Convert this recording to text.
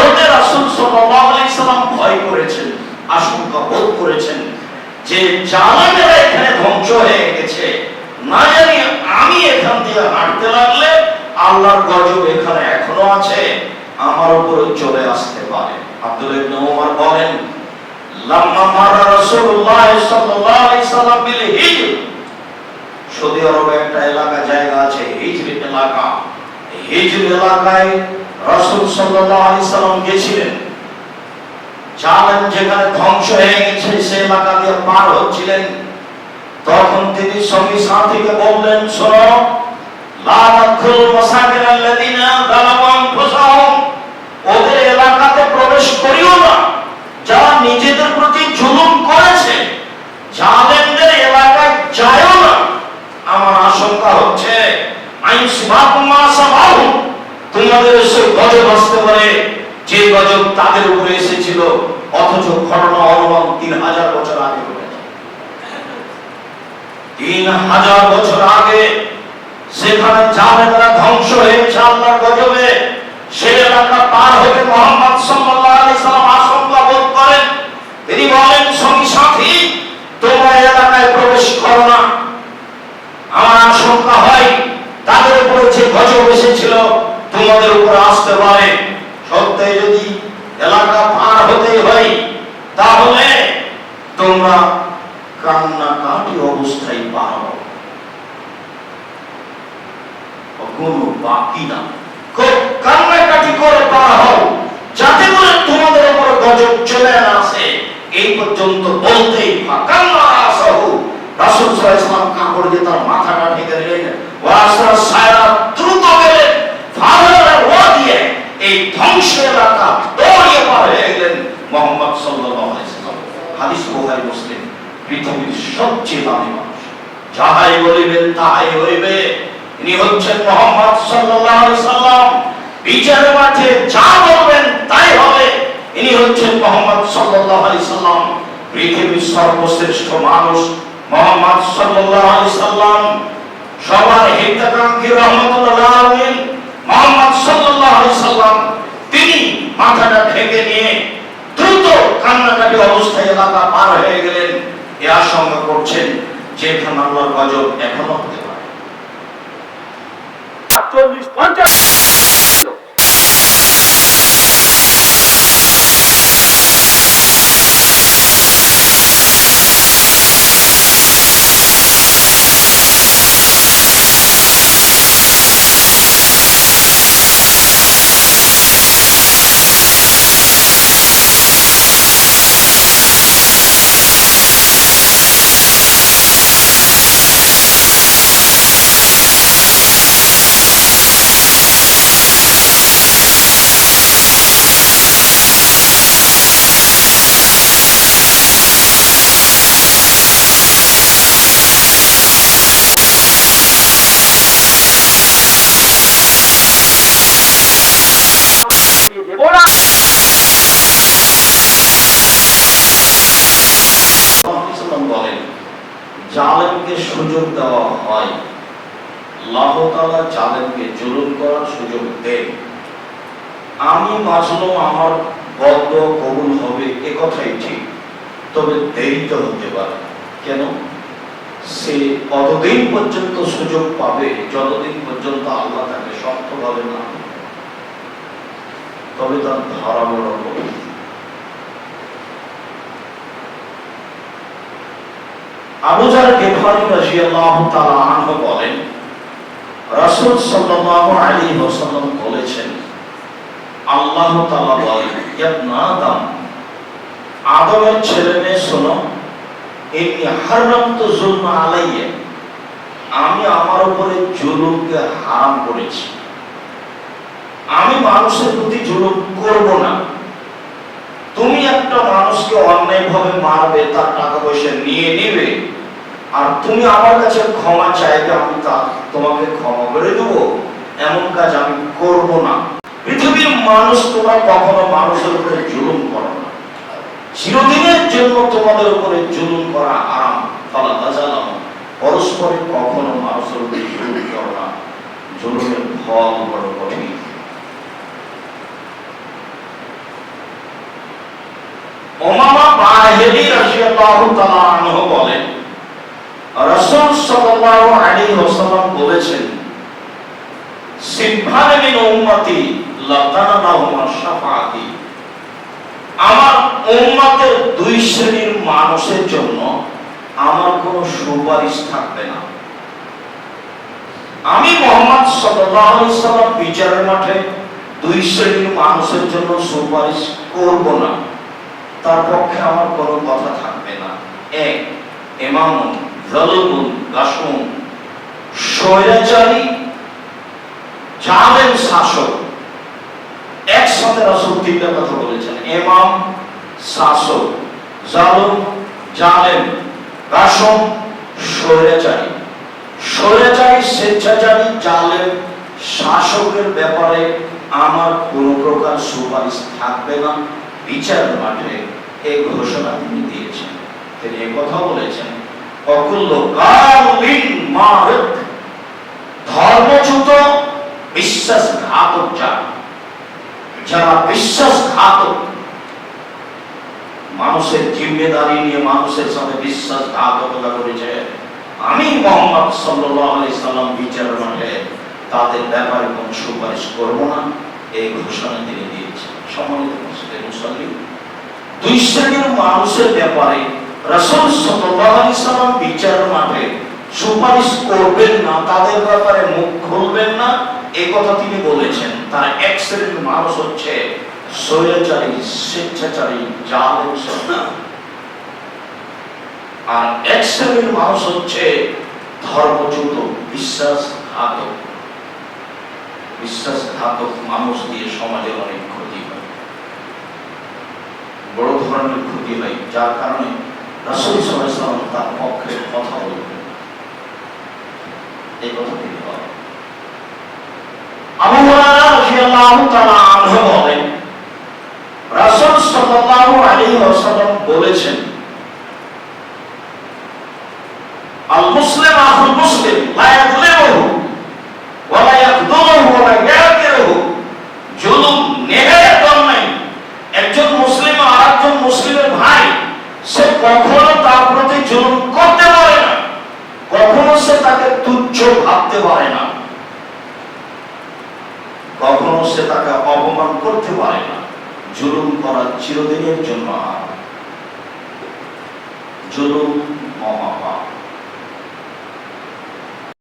হতে রাসূল সাল্লাল্লাহু আলাইহি সাল্লাম ভয় করেছেন, আশঙ্কা বোধ করেছেন যে জালেমেরা এখানে ধ্বংস হয়ে গেছে। না জানি আমি এখান দিয়ে হাঁটতে লাগলে আল্লাহর গজব এখানে এখনও আছে, আমার উপরে চলে আসতে পারে। আব্দুল ইবনে ওমর বলেন, লাম্মা মারা রাসূলুল্লাহ সাল্লাল্লাহু আলাইহি সাল্লাম বিল হিজর। সৌদি আরবে একটা এলাকা, জায়গা আছে হিজর এলাকা। হিজর এলাকায় রাসূল সাল্লাম যেখানে ধ্বংস হয়ে গেছে, সে এলাকা দিয়ে পার হচ্ছিলেন। তখন তিনি সঙ্গী সাথীকে বললেন, শোনো ওদের এলাকাতে প্রবেশ করিও না। যারা নিজেদের প্রতি জুলুম করেছে, জালেমদের এলাকায় যায়ও না। আমার আশঙ্কা হচ্ছে আইন সিবাকুম গজব আসতে পারে, যে গজব তাদের উপরে এসেছিল, অথচ ঘটনা অনুমান তিন হাজার বছর আগে তিন হাজার বছর আগে সেখানে জালেমেরা ধ্বংস হয়েছে আল্লাহর গজবে সে এলাকা পার হতে মোহাম্মদ সাল্লাল্লাহু আলাইহি আশঙ্কা বোধ করেন। তিনি বলেন সঙ্গী সাথী তোমরা এই এলাকায় প্রবেশ করো না আমার আশঙ্কা হয় তাদের উপরে যে গজব এসেছিল তোমাদের উপরে আসতে পারে সত্যি যদি এলাকা পার হতেই হয় তাহলে তোমরা কান্নাকাটি অবস্থায় পার কোনো বাকি না। খুব করে পার হও। যাতে করে তোমাদের উপর গজব চলে আসে। এই পর্যন্ত বলতেই কান্না আসাহু রাসূল সাল্লাল্লাহু কাপড় দিয়ে তার দিলেন। সায়রা দ্রুত গেলেন। ওয়া দিয়ে এই ধ্বংস এলাকা দৌড়িয়ে পার হয়ে গেলেন মোহাম্মদ সাল্লাল্লাহু আলাইহি ওয়াসাল্লাম। হাদিস বুখারী পৃথিবীর সবচেয়ে দামি মানুষ। যাহাই বলিবেন তাহাই হইবে। ইনি হচ্ছেন মোহাম্মদ সাল্লাম। বিচার মাঠে যা বলবেন তাই হবে। ইনি হচ্ছেন মোহাম্মদ সাল্লাম। পৃথিবীর সর্বশ্রেষ্ঠ মানুষ মোহাম্মদ সাল্লাম। সবার হিতাকাঙ্ক্ষী রহমতুল্লাহ মোহাম্মদ সাল্লাম। তিনি মাথাটা ঢেকে নিয়ে দ্রুত কান্নাকাটি অবস্থায় এলাকা পার হয়ে গেলেন। এ আশঙ্কা করছেন যে এখানে আল্লাহর গজব এখনও হতে পারে। চল্লিশ পঞ্চাশ দেব না সাল্লাম বলেন জালেমকে সুযোগ দেওয়া হয়। আল্লাহ জালেমকে জুলুম করার সুযোগ দেন। আমি বাঁচলো আমার বদ্ধ, কবুল হবে এ কথাই ঠিক। তবে দেরিতে হতে পারে। কেন? সে কতদিন পর্যন্ত সুযোগ পাবে, যতদিন পর্যন্ত আল্লাহ তাকে শক্তভাবে না তবে তার ধারা বড় কঠিন। আবু গেফারি রাদিয়াল্লাহু তাআলা আনহু বলেন, রাসূল সাল্লাল্লাহু আলাইহি ওয়াসাল্লাম বলেছেন, আল্লাহ তাআলা বলেন ইবনা আদম, আদমের ছেলে মেয়ে শোনো, ইন্নী হারামতু যুলমা আলাইয়া, আমি আমার উপরে জুলুমকে হারাম করেছি আমি মানুষের প্রতি জুলুম করব না তুমি একটা মানুষকে অন্যায়ভাবে মারবে, তার টাকা পয়সা নিয়ে নেবে, আর তুমি আমার কাছে ক্ষমা চাইবে, আমি তা তোমাকে ক্ষমা করে দেবো। এমন কাজ আমি করব না। পৃথিবীর মানুষ তোমরা কখনো মানুষের উপরে জুলুম করো না। চিরদিনের জন্য তোমাদের উপরে জুলুম করা আরাম ফালা তাজালাম। পরস্পরে কখনো মানুষের উপরে জুলুম করো না। জুলুমের ফল বড় মিন মানুষের জন্য আমার কোনো সুপারিশ থাকবে না। আমি মোহাম্মদ সাল্লাম বিচারের মাঠে দুই শ্রেণির মানুষের জন্য সুপারিশ করব না। তার পক্ষে আমার কোনো কথা থাকবে না। এক এমামুন জালুমুন গাসুম স্বৈরাচারী, জালেম শাসক। একসাথে রাসূল তিনটা কথা বলেছেন। এমাম শাসক, জালুম, জালেম গাসম স্বৈরাচারী। স্বৈরাচারী, স্বেচ্ছাচারী, জালেম শাসকের ব্যাপারে আমার কোন প্রকার সুপারিশ থাকবে না। বিচার মাঠে এই ঘোষণা তিনি দিয়েছেন। তিনি এই কথা বলেছেন, অকুল্য গালিন মারক ধর্মচ্যুত বিশ্বাসঘাতক যারা যারা বিশ্বাসঘাতক, মানুষের জিম্মেদারি নিয়ে মানুষের সাথে বিশ্বাসঘাতকতা করেছে। আমি মোহাম্মদ সাল্লাল্লাহু আলাইহি সাল্লাম বিচার মাঠে তাদের ব্যাপারে কোন সুপারিশ করব না। এই ঘোষণা তিনি দিয়েছেন। সম্মানিত মুসলিম মুসলিম দুই শ্রেণির মানুষের ব্যাপারে রাসূল বিচার মাঠে সুপারিশ করবেন না, তাদের ব্যাপারে মুখ খুলবেন না। এই কথা তিনি বলেছেন, তার এক শ্রেণির মানুষ হচ্ছে স্বৈরাচারী, স্বেচ্ছাচারী আর এক শ্রেণির মানুষ হচ্ছে ধর্মচ্যুত বিশ্বাসঘাতক। বিশ্বাসঘাতক মানুষ দিয়ে সমাজের অনেক বড় ধরনের ক্ষতি হয়, যার কারণে রাসূল ওয়াসাল্লাম তার পক্ষে কথা বলবেন এই কথা তিনি বলেছেন মুসলিম মুসলিম লা ইয়াযলিমুহু ওয়া লা ইয়াখদুমুহু ওয়া লা ইয়াকিরুহু জুলুম নেহায়াত অন্যায় একজন মুসলিম আর একজন মুসলিমের ভাই সে কখনো তার প্রতি জুলুম করতে পারে না কখনো সে তাকে তুচ্ছ ভাবতে পারে না, কখনো সে তাকে অপমান করতে পারে না, জুলুম করা চিরদিনের জন্য জুলুম মহা